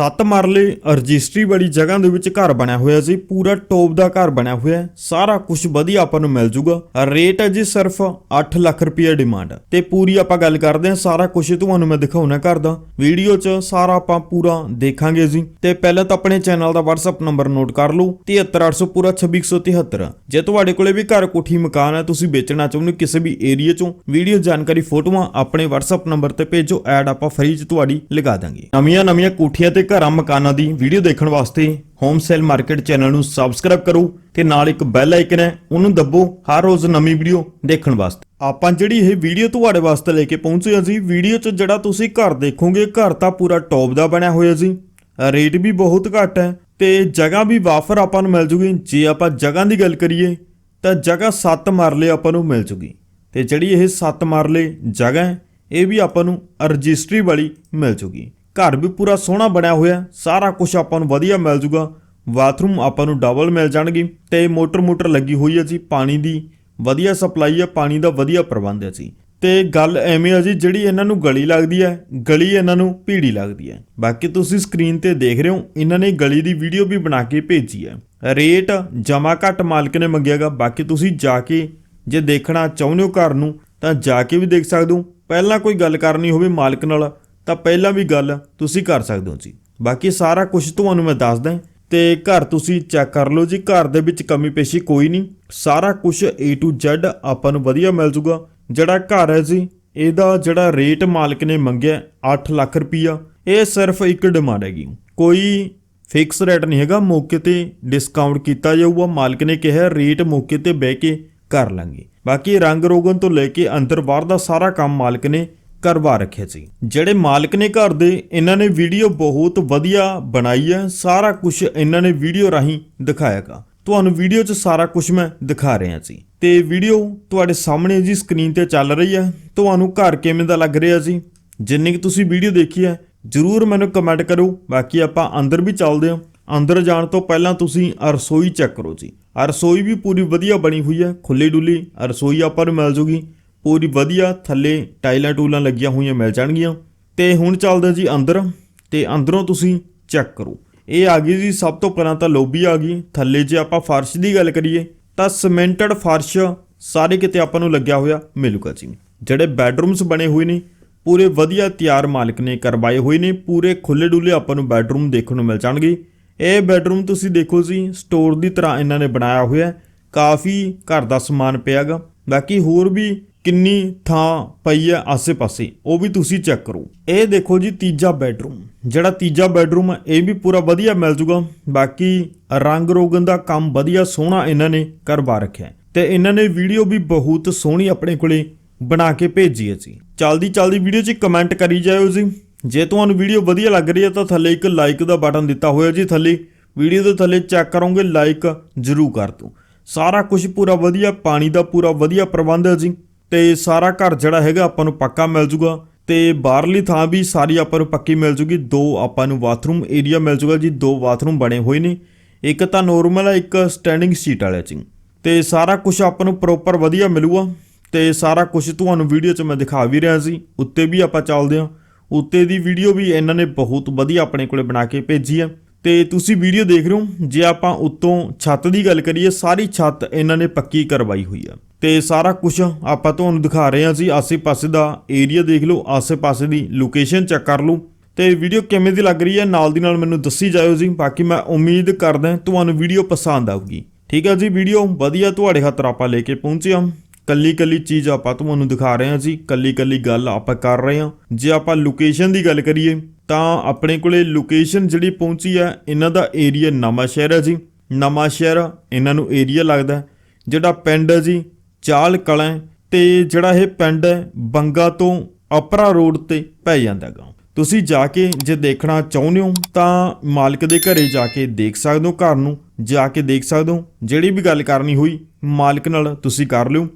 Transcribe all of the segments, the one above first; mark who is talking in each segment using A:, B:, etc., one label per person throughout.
A: ਸੱਤ ਮਰਲੇ ਰਜਿਸਟਰੀ ਵਾਲੀ ਜਗ੍ਹਾ ਦੇ ਵਿੱਚ ਘਰ ਬਣਿਆ ਹੋਇਆ ਸੀ, ਪੂਰਾ ਟੋਪ ਦਾ ਘਰ ਬਣਿਆ ਹੋਇਆ ਸਾਰਾ ਕੁਝ ਵਧੀਆ ਆਪਾਂ ਨੂੰ ਮਿਲ ਜੂਗਾ। ਰੇਟ ਹੈ ਜੀ ਸਿਰਫ 8 ਲੱਖ ਰੁਪਏ ਡਿਮਾਂਡ ਤੇ ਪੂਰੀ ਆਪਾਂ ਗੱਲ ਕਰਦੇ ਹਾਂ, ਸਾਰਾ ਕੁਝ ਤੁਹਾਨੂੰ ਮੈਂ ਦਿਖਾਉਣਾ ਘਰ ਦਾ। ਵੀਡੀਓ 'ਚ ਸਾਰਾ ਆਪਾਂ ਪੂਰਾ ਦੇਖਾਂਗੇ ਜੀ। ਤੇ ਪਹਿਲਾਂ ਤਾਂ ਆਪਣੇ ਚੈਨਲ ਦਾ WhatsApp ਨੰਬਰ ਨੋਟ ਕਰ ਲਓ 73800 ਪੂਰਾ 2673 ਜੇ ਤੁਹਾਡੇ ਕੋਲੇ ਵੀ ਘਰ ਕੋਠੀ ਮਕਾਨ ਹੈ, ਤੁਸੀਂ ਵੇਚਣਾ ਚਾਹੁੰਦੇ ਹੋ ਕਿਸੇ ਵੀ ਏਰੀਆ 'ਚੋਂ, ਵੀਡੀਓ ਜਾਣਕਾਰੀ ਫੋਟੋਆਂ ਆਪਣੇ WhatsApp ਨੰਬਰ ਤੇ ਭੇਜੋ, ਐਡ ਆਪਾਂ ਫ੍ਰੀ 'ਚ ਤੁਹਾਡੀ ਲਗਾ ਦਾਂਗੇ। ਨਵੀਆਂ ਨਵੀਆਂ ਕੋਠੀਆਂ ਤੇ ਘਰਾਂ ਮਕਾਨਾਂ ਦੀ ਵੀਡੀਓ ਦੇਖਣ ਵਾਸਤੇ ਹੋਮ ਸੇਲ ਮਾਰਕੀਟ ਚੈਨਲ ਨੂੰ ਸਬਸਕ੍ਰਾਈਬ ਕਰੋ ਤੇ ਨਾਲ ਇੱਕ ਬੈਲ ਆਈਕਨ ਹੈ, ਉਹਨੂੰ ਦੱਬੋ ਹਰ ਰੋਜ਼ ਨਵੀਂ ਵੀਡੀਓ ਦੇਖਣ ਵਾਸਤੇ। ਆਪਾਂ ਜਿਹੜੀ ਇਹ ਵੀਡੀਓ ਤੁਹਾਡੇ ਵਾਸਤੇ ਲੈ ਕੇ ਪਹੁੰਚੇ ਹਾਂ ਜੀ, ਵੀਡੀਓ 'ਚ ਜਿਹੜਾ ਤੁਸੀਂ ਘਰ ਦੇਖੋਗੇ, ਘਰ ਤਾਂ ਪੂਰਾ ਟੌਪ ਦਾ ਬਣਿਆ ਹੋਇਆ ਜੀ। ਰੇਟ ਵੀ ਬਹੁਤ ਘੱਟ ਹੈ ਤੇ ਜਗ੍ਹਾ ਵੀ ਵਾਫਰ ਆਪਾਂ ਨੂੰ ਮਿਲ ਜੂਗੀ। ਜੇ ਆਪਾਂ ਜਗ੍ਹਾ ਦੀ ਗੱਲ ਕਰੀਏ, ਤਾਂ ਜਗ੍ਹਾ 7 ਮਰਲੇ ਆਪਾਂ ਨੂੰ ਮਿਲ ਜੂਗੀ। ਤੇ ਜਿਹੜੀ ਇਹ 7 ਮਰਲੇ ਜਗ੍ਹਾ ਹੈ, ਇਹ ਵੀ ਆਪਾਂ ਨੂੰ ਰਜਿਸਟਰੀ ਵਾਲੀ ਮਿਲ ਜੂਗੀ। ਘਰ ਵੀ ਪੂਰਾ ਸੋਹਣਾ ਬਣਿਆ ਹੋਇਆ ਸਾਰਾ ਕੁਝ ਆਪਾਂ ਨੂੰ ਵਧੀਆ ਮਿਲ ਜੂਗਾ। ਬਾਥਰੂਮ ਆਪਾਂ ਨੂੰ ਡਬਲ ਮਿਲ ਜਾਣਗੇ ਤੇ ਮੋਟਰ ਮੋਟਰ ਲੱਗੀ ਹੋਈ ਹੈ ਜੀ ਪਾਣੀ ਦੀ। ਵਧੀਆ ਸਪਲਾਈ ਹੈ, ਪਾਣੀ ਦਾ ਵਧੀਆ ਪ੍ਰਬੰਧ ਹੈ ਜੀ। ਤੇ ਗੱਲ ਐਵੇਂ ਆ ਜੀ, ਜਿਹੜੀ ਇਹਨਾਂ ਨੂੰ ਗਲੀ ਲੱਗਦੀ ਹੈ, ਗਲੀ ਇਹਨਾਂ ਨੂੰ ਭੀੜੀ ਲੱਗਦੀ ਹੈ। ਬਾਕੀ ਤੁਸੀਂ ਸਕਰੀਨ ਤੇ ਦੇਖ ਰਹੇ ਹੋ, ਇਹਨਾਂ ਨੇ ਗਲੀ ਦੀ ਵੀਡੀਓ ਵੀ ਬਣਾ ਕੇ ਭੇਜੀ ਹੈ। ਰੇਟ ਜਮਾ ਘੱਟ ਮਾਲਕ ਨੇ ਮੰਗਿਆਗਾ ਬਾਕੀ ਤੁਸੀਂ ਜਾ ਕੇ ਜੇ ਦੇਖਣਾ ਚਾਹੁੰਦੇ ਹੋ ਘਰ ਨੂੰ, ਤਾਂ ਜਾ ਕੇ ਵੀ ਦੇਖ ਸਕਦੇ ਹੋ। ਪਹਿਲਾਂ ਕੋਈ ਗੱਲ ਕਰਨੀ ਹੋਵੇ ਮਾਲਕ ਨਾਲ ਤਾਂ ਪਹਿਲਾਂ ਵੀ ਗੱਲ ਤੁਸੀਂ ਕਰ ਸਕਦੇ ਹੋ ਜੀ। ਬਾਕੀ ਸਾਰਾ ਕੁਝ ਤੁਹਾਨੂੰ ਮੈਂ ਦੱਸਦਾ ਤੇ ਘਰ ਤੁਸੀਂ ਚੈੱਕ ਕਰ ਲਓ ਜੀ, ਘਰ ਦੇ ਵਿੱਚ ਕਮੀ ਪੇਸ਼ੀ ਕੋਈ ਨਹੀਂ। ਸਾਰਾ ਕੁਝ A to Z ਆਪਾਂ ਨੂੰ ਵਧੀਆ ਮਿਲ ਜੂਗਾ। ਜਿਹੜਾ ਘਰ ਹੈ ਜੀ, ਇਹਦਾ ਜਿਹੜਾ ਰੇਟ ਮਾਲਕ ਨੇ ਮੰਗਿਆ 8 ਲੱਖ ਰੁਪਈਆ, ਇਹ ਸਿਰਫ ਇੱਕ ਡਿਮਾਂਡ ਹੈਗੀ ਕੋਈ ਫਿਕਸ ਰੇਟ ਨਹੀਂ ਹੈਗਾ, ਮੌਕੇ ਤੇ ਡਿਸਕਾਊਂਟ ਕੀਤਾ ਜਾਊਗਾ। ਮਾਲਕ ਨੇ ਕਿਹਾ ਰੇਟ ਮੌਕੇ ਤੇ ਬਹਿ ਕੇ ਕਰ ਲਾਂਗੇ। ਬਾਕੀ ਰੰਗ ਰੋਗਨ ਤੋਂ ਲੈ ਕੇ ਅੰਦਰ ਬਾਹਰ ਦਾ ਸਾਰਾ ਕੰਮ ਮਾਲਕ ਨੇ ਕਰਵਾ ਰੱਖਿਆ ਸੀ। ਜਿਹੜੇ ਮਾਲਕ ਨੇ ਘਰ ਦੇ, ਇਹਨਾਂ ਨੇ ਵੀਡੀਓ ਬਹੁਤ ਵਧੀਆ ਬਣਾਈ ਹੈ। ਸਾਰਾ ਕੁਝ ਇਹਨਾਂ ਨੇ ਵੀਡੀਓ ਰਾਹੀਂ ਦਿਖਾਇਆਗਾ ਤੁਹਾਨੂੰ ਵੀਡੀਓ 'ਚ ਸਾਰਾ ਕੁਝ ਮੈਂ ਦਿਖਾ ਰਿਹਾ ਸੀ। ਤੇ ਵੀਡੀਓ ਤੁਹਾਡੇ ਸਾਹਮਣੇ ਜੀ ਸਕਰੀਨ ਤੇ ਚੱਲ ਰਹੀ ਹੈ। ਤੁਹਾਨੂੰ ਘਰ ਕਿਵੇਂ ਦਾ ਲੱਗ ਰਿਹਾ ਜੀ ਜਿੰਨੀ ਕਿ ਤੁਸੀਂ ਵੀਡੀਓ ਦੇਖੀ ਹੈ, ਜਰੂਰ ਮੈਨੂੰ ਕਮੈਂਟ ਕਰੋ। ਬਾਕੀ ਆਪਾਂ ਅੰਦਰ ਵੀ ਚੱਲਦੇ ਹਾਂ। ਅੰਦਰ ਜਾਣ ਤੋਂ ਪਹਿਲਾਂ ਤੁਸੀਂ ਰਸੋਈ ਚੈੱਕ ਕਰੋ ਜੀ। ਰਸੋਈ ਵੀ ਪੂਰੀ ਵਧੀਆ ਬਣੀ ਹੋਈ ਹੈ। ਖੁੱਲੀ ਡੁੱਲੀ ਰਸੋਈ ਆਪਾਂ ਨੂੰ ਮਿਲ ਜੂਗੀ। ਪੂਰੀ ਵਧੀਆ ਥੱਲੇ ਟਾਈਲਾਂ ਟੂਲਾਂ ਲੱਗੀਆਂ ਹੋਈਆਂ ਮਿਲ ਜਾਣਗੀਆਂ। ਤੇ ਹੁਣ ਚੱਲਦੇ ਜੀ ਅੰਦਰ। ਤੇ ਅੰਦਰੋਂ ਤੁਸੀਂ ਚੈੱਕ ਕਰੋ। ਇਹ ਆ ਗਈ ਜੀ, ਸਭ ਤੋਂ ਪਹਿਲਾਂ ਤਾਂ ਲੋਬੀ ਆ ਗਈ। ਥੱਲੇ ਜੇ ਆਪਾਂ ਫਰਸ਼ ਦੀ ਗੱਲ ਕਰੀਏ, ਤਾਂ ਸਿਮੈਂਟਡ ਫਰਸ਼ ਸਾਰੇ ਕਿਤੇ ਆਪਾਂ ਨੂੰ ਲੱਗਿਆ ਹੋਇਆ ਮਿਲੂਗਾ ਜੀ। ਜਿਹੜੇ ਬੈੱਡਰੂਮਸ ਬਣੇ ਹੋਏ ਨੇ, ਪੂਰੇ ਵਧੀਆ ਤਿਆਰ ਮਾਲਕ ਨੇ, ਕਰਵਾਏ ਹੋਏ ਨੇ, ਪੂਰੇ ਖੁੱਲੇ ਡੁੱਲੇ ਆਪਾਂ ਨੂੰ ਬੈੱਡਰੂਮ ਦੇਖਣ ਨੂੰ ਮਿਲ ਜਾਣਗੇ। ਇਹ ਬੈੱਡਰੂਮ ਤੁਸੀਂ ਦੇਖੋ ਜੀ, ਸਟੋਰ ਦੀ ਤਰ੍ਹਾਂ ਇਹਨਾਂ ਨੇ ਬਣਾਇਆ ਹੋਇਆ ਕਾਫੀ ਘਰ ਦਾ ਸਮਾਨ ਪਿਆਗਾ ਬਾਕੀ ਹੋਰ ਵੀ ਕਿੰਨੀ ਥਾਂ ਪਈ ਹੈ ਆਸੇ-ਪਾਸੇ, ਉਹ ਵੀ ਤੁਸੀਂ ਚੈੱਕ ਕਰੋ। ਇਹ ਦੇਖੋ ਜੀ ਤੀਜਾ ਬੈਡਰੂਮ ਜਿਹੜਾ ਤੀਜਾ ਬੈਡਰੂਮ ਹੈ ਇਹ ਵੀ ਪੂਰਾ ਵਧੀਆ ਮਿਲ ਜੂਗਾ। ਬਾਕੀ ਰੰਗ ਰੋਗਨ ਦਾ ਕੰਮ ਵਧੀਆ ਸੋਹਣਾ ਇਹਨਾਂ ਨੇ ਕਰਵਾ ਰੱਖਿਆ ਹੈ। ਤੇ ਇਹਨਾਂ ਨੇ ਵੀਡੀਓ ਵੀ ਬਹੁਤ ਸੋਹਣੀ ਆਪਣੇ ਕੋਲੇ ਬਣਾ ਕੇ ਭੇਜੀ ਹੈ ਜੀ। ਚਲਦੀ ਚਲਦੀ ਵੀਡੀਓ 'ਚ ਕਮੈਂਟ ਕਰੀ ਜਾਇਓ ਜੀ। ਜੇ ਤੁਹਾਨੂੰ ਵੀਡੀਓ ਵਧੀਆ ਲੱਗ ਰਹੀ ਹੈ ਤਾਂ ਥੱਲੇ ਇੱਕ ਲਾਈਕ ਦਾ ਬਟਨ ਦਿੱਤਾ ਹੋਇਆ ਜੀ ਥੱਲੇ। ਵੀਡੀਓ ਦੇ ਥੱਲੇ ਚੈੱਕ ਕਰੋਗੇ ਲਾਈਕ ਜ਼ਰੂਰ ਕਰ ਦਿਓ। ਸਾਰਾ ਕੁਝ ਪੂਰਾ ਵਧੀਆ, ਪਾਣੀ ਦਾ ਪੂਰਾ ਵਧੀਆ ਪ੍ਰਬੰਧ ਹੈ ਜੀ। ਤੇ ਸਾਰਾ ਘਰ ਜਿਹੜਾ ਹੈਗਾ ਆਪਾਂ ਨੂੰ ਪੱਕਾ ਮਿਲ ਜੂਗਾ ਤੇ ਬਾਹਰਲੀ ਥਾਂ ਵੀ ਸਾਰੀ ਆਪਾਂ ਨੂੰ ਪੱਕੀ ਮਿਲ ਜੂਗੀ, ਦੋ ਆਪਾਂ ਨੂੰ ਬਾਥਰੂਮ ਏਰੀਆ ਮਿਲ ਜੂਗਾ ਜੀ, ਦੋ ਬਾਥਰੂਮ ਬਣੇ ਹੋਏ ਨੇ, ਇੱਕ ਤਾਂ ਨੋਰਮਲ ਹੈ ਇੱਕ ਸਟੈਂਡਿੰਗ ਸੀਟ ਵਾਲਾ ਜੀ ਤੇ ਸਾਰਾ ਕੁਝ ਆਪਾਂ ਨੂੰ ਪ੍ਰੋਪਰ ਵਧੀਆ ਮਿਲੂਗਾ ਤੇ ਸਾਰਾ ਕੁਝ ਤੁਹਾਨੂੰ ਵੀਡੀਓ 'ਚ ਮੈਂ ਦਿਖਾ ਵੀ ਰਿਹਾ ਸੀ, ਉੱਤੇ ਵੀ ਆਪਾਂ ਚੱਲਦੇ ਹਾਂ। ਉੱਤੇ ਦੀ ਵੀਡੀਓ ਵੀ ਇਹਨਾਂ ਨੇ ਬਹੁਤ ਵਧੀਆ ਆਪਣੇ ਕੋਲੇ ਬਣਾ ਕੇ ਭੇਜੀ ਹੈ ਤੇ ਤੁਸੀਂ ਵੀਡੀਓ ਦੇਖ ਰਹੇ ਹੋ, ਜੇ ਆਪਾਂ ਉੱਤੋਂ ਛੱਤ ਦੀ ਗੱਲ ਕਰੀਏ, ਸਾਰੀ ਛੱਤ ਇਹਨਾਂ ਨੇ ਪੱਕੀ ਕਰਵਾਈ ਹੋਈ ਆ। ਤੇ ਸਾਰਾ ਕੁਝ ਆਪਾਂ ਤੁਹਾਨੂੰ ਦਿਖਾ ਰਹੇ ਹਾਂ ਜੀ, ਆਸੇ-ਪਾਸੇ ਦਾ ਏਰੀਆ ਦੇਖ ਲਓ, ਆਸੇ-ਪਾਸੇ ਦੀ ਲੋਕੇਸ਼ਨ ਚੈੱਕ ਕਰ ਲਓ। ਤੇ ਵੀਡੀਓ ਕਿਵੇਂ ਦੀ ਲੱਗ ਰਹੀ ਹੈ, ਨਾਲ ਦੀ ਨਾਲ ਮੈਨੂੰ ਦੱਸੀ ਜਾਇਓ ਜੀ, ਬਾਕੀ ਮੈਂ ਉਮੀਦ ਕਰਦਾ ਤੁਹਾਨੂੰ ਵੀਡੀਓ ਪਸੰਦ ਆਊਗੀ। ਠੀਕ ਹੈ ਜੀ ਵੀਡੀਓ ਵਧੀਆ ਤੁਹਾਡੇ ਹੱਥ ਆਪਾਂ ਲੈ ਕੇ ਪਹੁੰਚੇ ਹਾਂ। ਕੱਲੀ ਕੱਲੀ ਚੀਜ਼ ਆਪਾਂ ਤੁਹਾਨੂੰ ਦਿਖਾ ਰਹੇ ਹਾਂ ਜੀ ਕੱਲੀ ਕੱਲੀ ਗੱਲ ਆਪਾਂ ਕਰ ਰਹੇ ਹਾਂ। ਜੇ ਆਪਾਂ ਲੋਕੇਸ਼ਨ ਦੀ ਗੱਲ ਕਰੀਏ, ਤਾਂ ਆਪਣੇ ਕੋਲੇ ਲੋਕੇਸ਼ਨ ਜਿਹੜੀ ਪਹੁੰਚੀ ਹੈ, ਇਹਨਾਂ ਦਾ ਏਰੀਆ ਨਵਾਂ ਸ਼ਹਿਰ ਹੈ ਜੀ। ਨਵਾਂ ਸ਼ਹਿਰ ਇਹਨਾਂ ਨੂੰ ਏਰੀਆ ਲੱਗਦਾ ਜਿਹੜਾ ਪਿੰਡ ਹੈ ਜੀ ਚਾਲ ਕਲਾਂ ਤੇ ਜਿਹੜਾ ਇਹ ਪਿੰਡ ਹੈ, ਬੰਗਾ ਤੋਂ ਅਪਰਾ ਰੋਡ ਤੇ ਪੈ ਜਾਂਦਾ ਗਾ ਤੁਸੀਂ ਜਾ ਕੇ ਜੇ ਦੇਖਣਾ ਚਾਹੁੰਦੇ ਹੋ, ਤਾਂ ਮਾਲਕ ਦੇ ਘਰੇ ਜਾ ਕੇ ਦੇਖ ਸਕਦੇ ਹੋ, ਘਰ ਨੂੰ ਜਾ ਕੇ ਦੇਖ ਸਕਦੇ ਹੋ। ਜਿਹੜੀ ਵੀ ਗੱਲ ਕਰਨੀ ਹੋਈ, ਮਾਲਕ ਨਾਲ ਤੁਸੀਂ ਕਰ ਲਿਓ।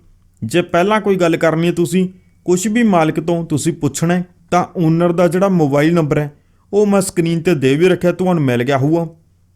A: ਜੇ ਪਹਿਲਾਂ ਕੋਈ ਗੱਲ ਕਰਨੀ ਹੈ ਤੁਸੀਂ ਕੁਝ ਵੀ ਮਾਲਕ ਤੋਂ ਤੁਸੀਂ ਪੁੱਛਣਾ ਤਾਂ ਓਨਰ ਦਾ ਜਿਹੜਾ ਮੋਬਾਈਲ ਨੰਬਰ ਹੈ, ਉਹ ਮੈਂ ਸਕਰੀਨ ਤੇ ਦੇ ਵੀ ਰੱਖਿਆ, ਤੁਹਾਨੂੰ ਮਿਲ ਗਿਆ ਹੋਊਗਾ।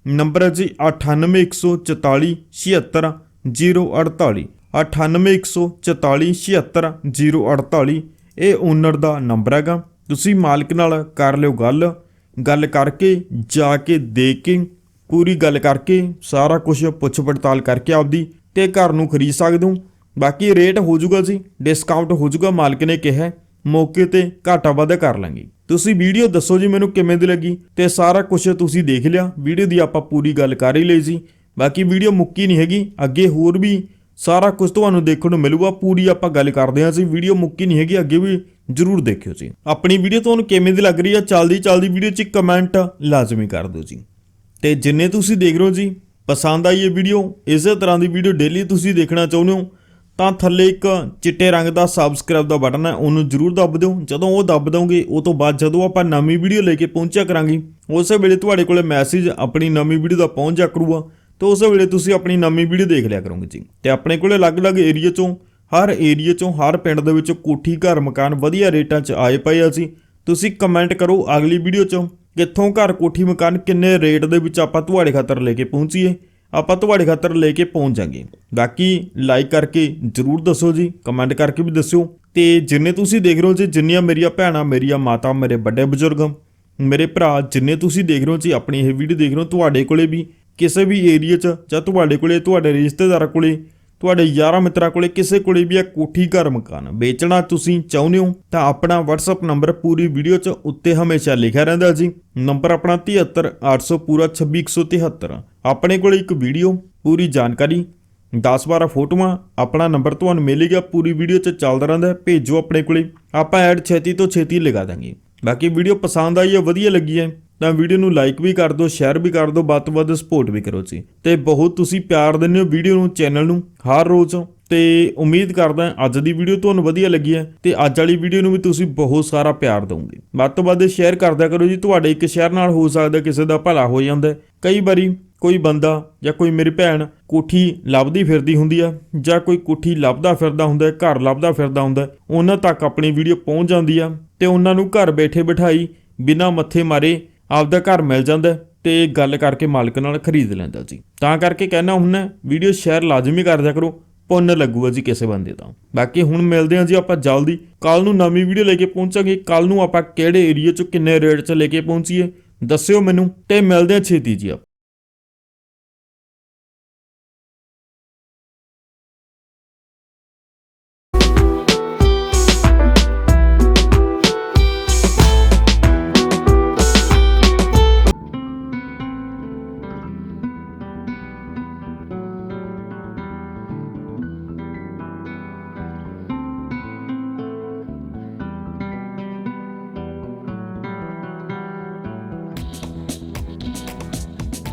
A: ਨੰਬਰ ਹੈ ਜੀ 9814476048 9814476048 ਇਹ ਓਨਰ ਦਾ ਨੰਬਰ ਹੈਗਾ। ਤੁਸੀਂ ਮਾਲਕ ਨਾਲ ਕਰ ਲਿਓ ਗੱਲ। ਗੱਲ ਕਰਕੇ, ਜਾ ਕੇ ਦੇਖ ਕੇ, ਪੂਰੀ ਗੱਲ ਕਰਕੇ, ਸਾਰਾ ਕੁਝ ਪੁੱਛ ਪੜਤਾਲ ਕਰਕੇ ਆਪਦੀ ਤੇ ਘਰ ਨੂੰ ਖਰੀਦ ਸਕਦੇ ਹੋ। ਬਾਕੀ ਰੇਟ ਹੋ ਜਾਊਗਾ ਜੀ ਡਿਸਕਾਊਂਟ ਹੋ ਜਾਊਗਾ, ਮਾਲਕ ਨੇ ਕਿਹਾ ਮੌਕੇ ਤੇ ਘਾਟਾ ਵਾਧਾ ਕਰ ਲਾਂਗੇ। ਤੁਸੀਂ ਵੀਡੀਓ ਦੱਸੋ ਜੀ ਮੈਨੂੰ ਕਿਵੇਂ ਦੀ ਲੱਗੀ ਤੇ ਸਾਰਾ ਕੁਝ ਤੁਸੀਂ ਦੇਖ ਲਿਆ। ਵੀਡੀਓ ਦੀ ਆਪਾਂ ਪੂਰੀ ਗੱਲ ਕਰ ਹੀ ਲਈ ਸੀ ਬਾਕੀ ਵੀਡੀਓ ਮੁੱਕੀ ਨਹੀਂ ਹੈਗੀ। ਅੱਗੇ ਹੋਰ ਵੀ ਸਾਰਾ ਕੁਝ ਤੁਹਾਨੂੰ ਦੇਖਣ ਨੂੰ ਮਿਲੂਗਾ, ਪੂਰੀ ਆਪਾਂ ਗੱਲ ਕਰਦੇ ਹਾਂ ਸੀ ਵੀਡੀਓ ਮੁੱਕੀ ਨਹੀਂ ਹੈਗੀ, ਅੱਗੇ ਵੀ ਜਰੂਰ ਦੇਖਿਓ ਜੀ। ਆਪਣੀ ਵੀਡੀਓ ਤੁਹਾਨੂੰ ਕਿਵੇਂ ਦੀ ਲੱਗ ਰਹੀ ਹੈ, ਚੱਲਦੀ ਚੱਲਦੀ ਵੀਡੀਓ 'ਚ ਕਮੈਂਟ ਲਾਜ਼ਮੀ ਕਰ ਦਿਓ ਜੀ। ਤੇ ਜਿੰਨੇ ਤੁਸੀਂ ਦੇਖ ਰਹੇ ਹੋ ਜੀ, ਪਸੰਦ ਆਈ ਇਹ ਵੀਡੀਓ, ਇਸੇ ਤਰ੍ਹਾਂ ਦੀ ਵੀਡੀਓ ਡੇਲੀ ਤੁਸੀਂ ਦੇਖਣਾ ਚਾਹੁੰਦੇ ਹੋ, ਤਾਂ ਥੱਲੇ ਇੱਕ ਚਿੱਟੇ ਰੰਗ ਦਾ ਸਬਸਕ੍ਰਾਈਬ ਦਾ ਬਟਨ ਹੈ, ਉਹਨੂੰ ਜਰੂਰ ਦੱਬ ਦਿਓ। ਜਦੋਂ ਉਹ ਦੱਬ ਦੋਗੇ, ਉਹ ਤੋਂ ਬਾਅਦ ਜਦੋਂ ਆਪਾਂ ਨਵੀਂ ਵੀਡੀਓ ਲੈ ਕੇ ਪਹੁੰਚਿਆ ਕਰਾਂਗੇ, ਉਸੇ ਵੇਲੇ ਤੁਹਾਡੇ ਕੋਲੇ ਮੈਸੇਜ ਆਪਣੀ ਨਵੀਂ ਵੀਡੀਓ ਦਾ ਪਹੁੰਚ ਜਾ ਕਰੂਗਾ। ਤਾਂ ਉਸ ਵੇਲੇ ਤੁਸੀਂ ਆਪਣੀ ਨਵੀਂ ਵੀਡੀਓ ਦੇਖ ਲਿਆ ਕਰੋਗੇ ਜੀ। ਤੇ ਆਪਣੇ ਕੋਲੇ ਅਲੱਗ-ਅਲੱਗ ਏਰੀਆ ਚੋਂ, ਹਰ ਏਰੀਆ ਚੋਂ, ਹਰ ਪਿੰਡ ਦੇ ਵਿੱਚ ਕੋਠੀ, ਘਰ, ਮਕਾਨ ਵਧੀਆ ਰੇਟਾਂ 'ਚ ਆਏ ਪਏ ਆ ਜੀ ਤੁਸੀਂ ਕਮੈਂਟ ਕਰੋ ਅਗਲੀ ਵੀਡੀਓ 'ਚੋਂ ਕਿੱਥੋਂ ਘਰ, ਕੋਠੀ, ਮਕਾਨ ਕਿੰਨੇ ਰੇਟ ਦੇ ਵਿੱਚ ਆਪਾਂ ਤੁਹਾਡੇ ਖਾਤਰ ਲੈ ਕੇ ਪਹੁੰਚੀਏ। ਆਪਾਂ ਤੁਹਾਡੇ ਖਾਤਰ ਲੈ ਕੇ ਪਹੁੰਚ ਜਾਾਂਗੇ। ਬਾਕੀ ਲਾਈਕ ਕਰਕੇ ਜਰੂਰ ਦੱਸੋ ਜੀ ਕਮੈਂਟ ਕਰਕੇ ਵੀ ਦੱਸਿਓ। ਤੇ ਜਿੰਨੇ ਤੁਸੀਂ ਦੇਖ ਰਹੇ ਹੋ ਜੀ, ਜਿੰਨੀਆਂ ਮੇਰੀਆਂ ਭੈਣਾਂ, ਮੇਰੀਆਂ ਮਾਤਾ, ਮੇਰੇ ਵੱਡੇ ਬਜ਼ੁਰਗ, ਮੇਰੇ ਭਰਾ, ਜਿੰਨੇ ਤੁਸੀਂ ਦੇਖ ਰਹੇ ਹੋ ਜੀ, ਆਪਣੀ ਇਹ ਵੀਡੀਓ ਦੇਖ ਰਹੇ ਹੋ, ਤੁਹਾਡੇ ਕੋਲੇ ਵੀ ਕਿਸੇ ਵੀ ਏਰੀਆ 'ਚ, ਜਾਂ ਤੁਹਾਡੇ ਕੋਲੇ, ਤੁਹਾਡੇ ਰਿਸ਼ਤੇਦਾਰਾਂ ਕੋਲੇ, ਤੁਹਾਡੇ ਯਾਰਾਂ ਮਿੱਤਰਾਂ ਕੋਲੇ, ਕਿਸੇ ਕੋਲੇ ਵੀ ਇਹ ਕੋਠੀ ਘਰ ਮਕਾਨ ਵੇਚਣਾ ਤੁਸੀਂ ਚਾਹੁੰਦੇ ਹੋ, ਤਾਂ ਆਪਣਾ WhatsApp ਨੰਬਰ ਪੂਰੀ ਵੀਡੀਓ 'ਚ ਉੱਤੇ ਹਮੇਸ਼ਾ ਲਿਖਿਆ ਰਹਿੰਦਾ ਜੀ। ਨੰਬਰ ਆਪਣਾ 73800 ਪੂਰਾ 26173 ਆਪਣੇ ਕੋਲੇ ਇੱਕ ਵੀਡੀਓ ਪੂਰੀ ਜਾਣਕਾਰੀ 10-12 ਫੋਟੋਆਂ, ਆਪਣਾ ਨੰਬਰ ਤੁਹਾਨੂੰ ਮਿਲੇਗਾ, ਪੂਰੀ ਵੀਡੀਓ 'ਚ ਚੱਲਦਾ ਰਹਿੰਦਾ, ਭੇਜੋ ਆਪਣੇ ਕੋਲੇ। ਆਪਾਂ ਐਡ ਛੇਤੀ ਤੋਂ ਛੇਤੀ ਲਗਾ ਦਾਂਗੇ। ਬਾਕੀ ਵੀਡੀਓ ਪਸੰਦ ਆਈ ਹੈ, ਵਧੀਆ ਲੱਗੀ ਹੈ ਤਾਂ ਵੀਡੀਓ ਨੂੰ ਲਾਈਕ ਵੀ ਕਰ ਦਿਓ ਸ਼ੇਅਰ ਵੀ ਕਰ ਦਿਓ, ਵੱਧ ਤੋਂ ਵੱਧ ਸਪੋਰਟ ਵੀ ਕਰੋ ਜੀ। ਤੇ ਬਹੁਤ ਤੁਸੀਂ ਪਿਆਰ ਦਿੰਦੇ ਹੋ ਵੀਡੀਓ ਨੂੰ ਚੈਨਲ ਨੂੰ, ਹਰ ਰੋਜ਼। ਤੇ ਉਮੀਦ ਕਰਦਾ ਅੱਜ ਦੀ ਵੀਡੀਓ ਤੁਹਾਨੂੰ ਵਧੀਆ ਲੱਗੀ ਹੈ ਤੇ ਅੱਜ ਵਾਲੀ ਵੀਡੀਓ ਨੂੰ ਵੀ ਤੁਸੀਂ ਬਹੁਤ ਸਾਰਾ ਪਿਆਰ ਦਿਓਗੇ। ਵੱਧ ਤੋਂ ਵੱਧ ਸ਼ੇਅਰ ਕਰਦਿਆ ਕਰੋ ਜੀ, ਤੁਹਾਡੇ ਇੱਕ ਸ਼ੇਅਰ ਨਾਲ ਹੋ ਸਕਦਾ ਕਿਸੇ ਦਾ ਭਲਾ ਹੋ ਜਾਂਦਾ ਕਈ ਵਾਰੀ ਕੋਈ ਬੰਦਾ ਜਾਂ ਕੋਈ ਮੇਰੀ ਭੈਣ ਕੋਠੀ ਲੱਭਦੀ ਫਿਰਦੀ ਹੁੰਦੀ ਆ ਜਾਂ ਕੋਈ ਕੋਠੀ ਲੱਭਦਾ ਫਿਰਦਾ ਹੁੰਦਾ ਘਰ ਲੱਭਦਾ ਫਿਰਦਾ ਹੁੰਦਾ ਉਹਨਾਂ ਤੱਕ ਆਪਣੀ ਵੀਡੀਓ ਪਹੁੰਚ ਜਾਂਦੀ ਆ ਤੇ ਉਹਨਾਂ ਨੂੰ ਘਰ ਬੈਠੇ ਬਿਠਾਈ ਬਿਨਾਂ ਮੱਥੇ ਮਾਰੇ ਆਪਦਾ ਘਰ ਮਿਲ ਜਾਂਦਾ ਹੈ ਤੇ ਗੱਲ ਕਰਕੇ ਮਾਲਕ ਨਾਲ ਖਰੀਦ ਲੈਂਦਾ ਜੀ ਤਾਂ ਕਰਕੇ ਕਹਿਣਾ ਹੁੰਨਾ ਵੀਡੀਓ ਸ਼ੇਅਰ ਲਾਜ਼ਮੀ ਕਰ ਦਿਆ ਕਰੋ, ਪੁੰਨ ਲੱਗੂਗਾ ਜੀ ਕਿਸੇ ਬੰਦੇ ਦਾ। ਬਾਕੀ ਹੁਣ ਮਿਲਦੇ ਹਾਂ ਜੀ ਆਪਾਂ ਜਲਦੀ। ਕੱਲ ਨੂੰ ਨਵੀਂ ਵੀਡੀਓ ਲੈ ਕੇ ਪਹੁੰਚਾਂਗੇ। ਕੱਲ ਨੂੰ ਆਪਾਂ ਕਿਹੜੇ ਏਰੀਆ 'ਚ ਕਿੰਨੇ ਰੇਟ 'ਚ ਲੈ ਕੇ ਪਹੁੰਚੀਏ, ਦੱਸਿਓ ਮੈਨੂੰ ਤੇ ਮਿਲਦੇ ਹਾਂ ਛੇਤੀ ਜੀ ਆਪਾਂ।